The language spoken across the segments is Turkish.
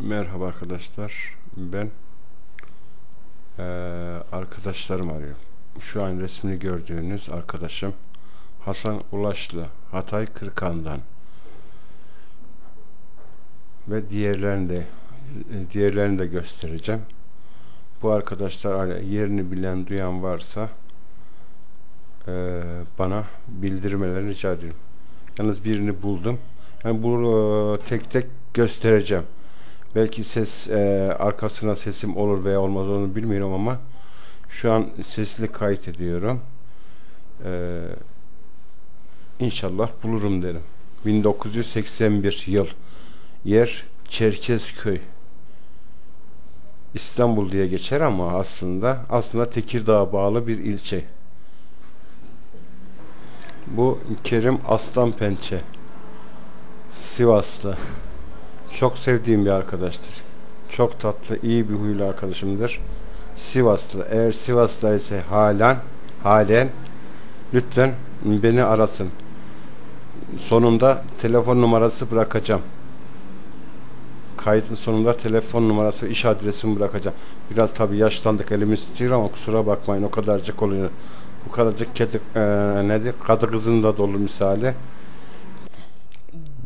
Merhaba arkadaşlar. Ben eee, arkadaşlarım arıyor. Şu an resmini gördüğünüz arkadaşım Hasan Ulaşlı Hatay Kırkan'dan ve diğerlerini de diğerlerini de göstereceğim. Bu arkadaşlar yerini bilen duyan varsa eee, bana bildirmelerini rica ediyorum. Yalnız birini buldum. Yani bu eee, tek tek göstereceğim. Belki ses eee, arkasına sesim olur veya olmaz onu bilmiyorum ama şu an sesli kayıt ediyorum. Eee İnşallah bulurum derim. 1981 yıl. Yer Çerkezköy. İstanbul diye geçer ama aslında aslında Tekirdağ'a bağlı bir ilçe. Bu Kerim Aslanpençe. Sivaslı. Çok sevdiğim bir arkadaştır. Çok tatlı, iyi bir huylu arkadaşımdır. Sivaslı. Eğer Sivas'taysa halen halen lütfen beni arasın. Sonunda telefon numarası bırakacağım. Kaydın sonunda telefon numarası, iş adresimi bırakacağım. Biraz tabi yaşlandık elimiz titriyor ama kusura bakmayın o kadarcık oluyor. Bu kadarcık kedi, e, nedir? Kadı kızın da dolu misali.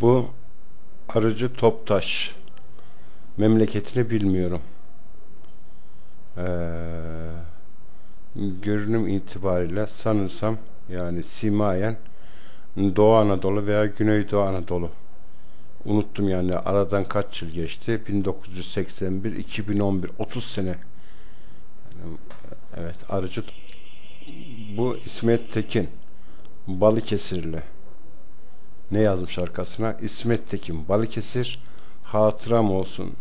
Bu Arıcı Toptaş. Memleketini bilmiyorum. Eee görünüm itibariyle sanırsam yani simayen Doğu Anadolu veya Güneydoğu Anadolu. Unuttum yani aradan kaç yıl geçti? 1981, 2011, 30 sene. Yani, evet, arıcı. Bu İsmet Tekin. Balıkesirli. Ne yazmış arkasına? İsmet Tekin, Balıkesir. Hatıram olsun.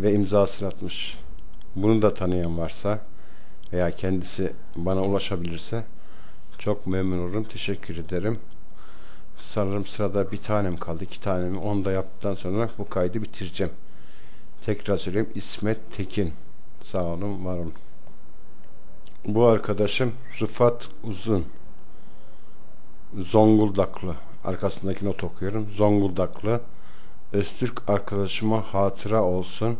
Ve imzasını atmış. Bunu da tanıyan varsa veya kendisi bana ulaşabilirse çok memnun olurum. Teşekkür ederim. Sanırım sırada bir tanem kaldı. iki tanemi onu da yaptıktan sonra bu kaydı bitireceğim. Tekrar söyleyeyim. İsmet Tekin. Sağ olun, var olun. Bu arkadaşım Rıfat Uzun. Zonguldaklı. Arkasındaki not okuyorum. Zonguldaklı. Öztürk arkadaşıma hatıra olsun.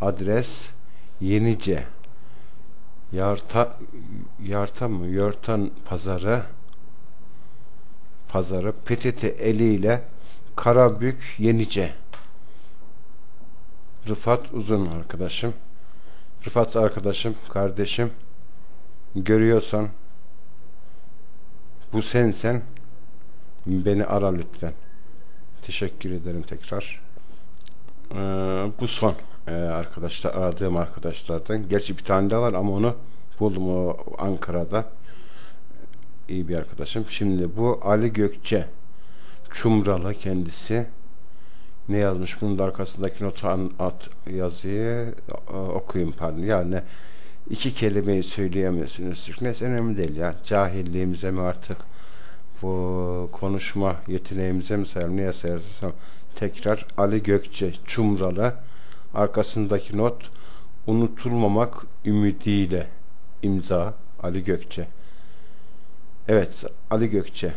Adres Yenice. Yarta Yarta mı? Yörtan pazarı pazarı PTT eliyle Karabük Yenice Rıfat Uzun arkadaşım Rıfat arkadaşım, kardeşim görüyorsan bu sensen beni ara lütfen. Teşekkür ederim tekrar. Ee, bu son ee, arkadaşlar aradığım arkadaşlardan. Gerçi bir tane daha var ama onu buldum o Ankara'da. İyi bir arkadaşım. Şimdi bu Ali Gökçe Çumralı kendisi. Ne yazmış? Bunun da arkasındaki notu at yazıyı okuyayım pardon. Yani iki kelimeyi söyleyemiyorsunuz Türk. Neyse önemli değil ya. Cahilliğimize mi artık? Bu konuşma yeteneğimize mi sayalım? Niye sayarsam tekrar Ali Gökçe Çumralı. Arkasındaki not unutulmamak ümidiyle imza Ali Gökçe. Evet Ali Gökçe.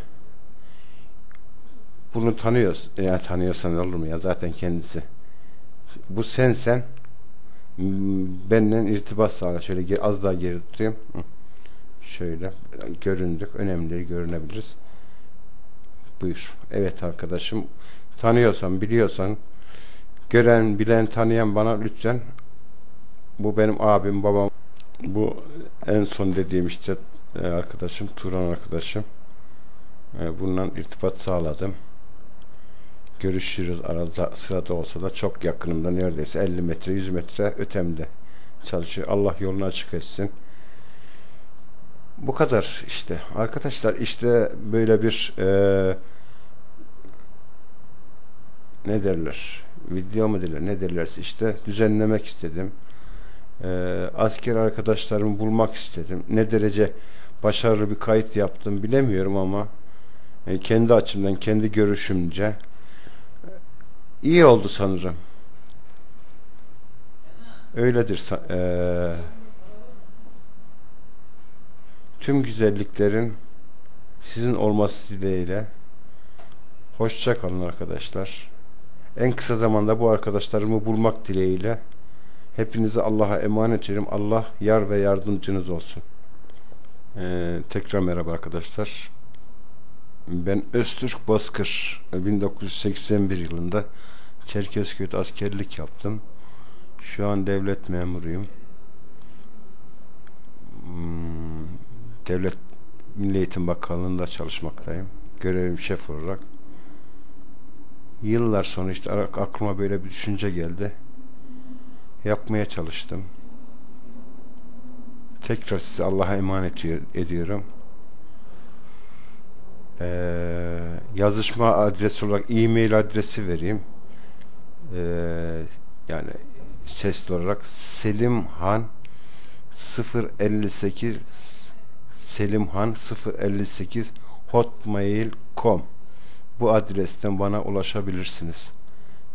Bunu tanıyoruz. Ya tanıyorsan olur mu ya? Zaten kendisi. Bu sensen benden irtibat sağla. Şöyle az daha geri tutayım. Şöyle göründük. Önemli görünebiliriz. Buyur. Evet arkadaşım. Tanıyorsan biliyorsan gören, bilen, tanıyan bana lütfen. Bu benim abim, babam. Bu en son dediğim işte e, arkadaşım, Turan arkadaşım. E, bundan irtibat sağladım görüşürüz arada sırada olsa da çok yakınımda neredeyse 50 metre 100 metre ötemde çalışıyor. Allah yolunu açık etsin. Bu kadar işte. Arkadaşlar işte böyle bir e, ne derler? video mu derler ne derlerse işte düzenlemek istedim. Ee, asker arkadaşlarımı bulmak istedim. Ne derece başarılı bir kayıt yaptım bilemiyorum ama e, kendi açımdan, kendi görüşümce iyi oldu sanırım. Öyledir. Ee, tüm güzelliklerin sizin olması dileğiyle hoşça kalın arkadaşlar. En kısa zamanda bu arkadaşlarımı bulmak dileğiyle hepinizi Allah'a emanet ediyorum. Allah yar ve yardımcınız olsun. Ee, tekrar merhaba arkadaşlar. Ben Öztürk Bozkır 1981 yılında Çerkezköy'de askerlik yaptım. Şu an devlet memuruyum. Hmm, Devlet Milli Eğitim Bakanlığı'nda çalışmaktayım. Görevim şef olarak. Yıllar sonra işte aklıma böyle bir düşünce geldi. Yapmaya çalıştım. Tekrar size Allah'a emanet ediyorum. Ee, yazışma adresi olarak e-mail adresi vereyim. Ee, yani sesli olarak Selimhan 058 Selimhan 058 hotmail.com bu adresten bana ulaşabilirsiniz.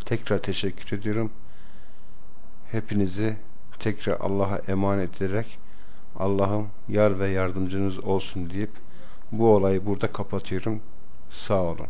Tekrar teşekkür ediyorum. Hepinizi tekrar Allah'a emanet ederek Allah'ım yar ve yardımcınız olsun deyip bu olayı burada kapatıyorum. Sağ olun.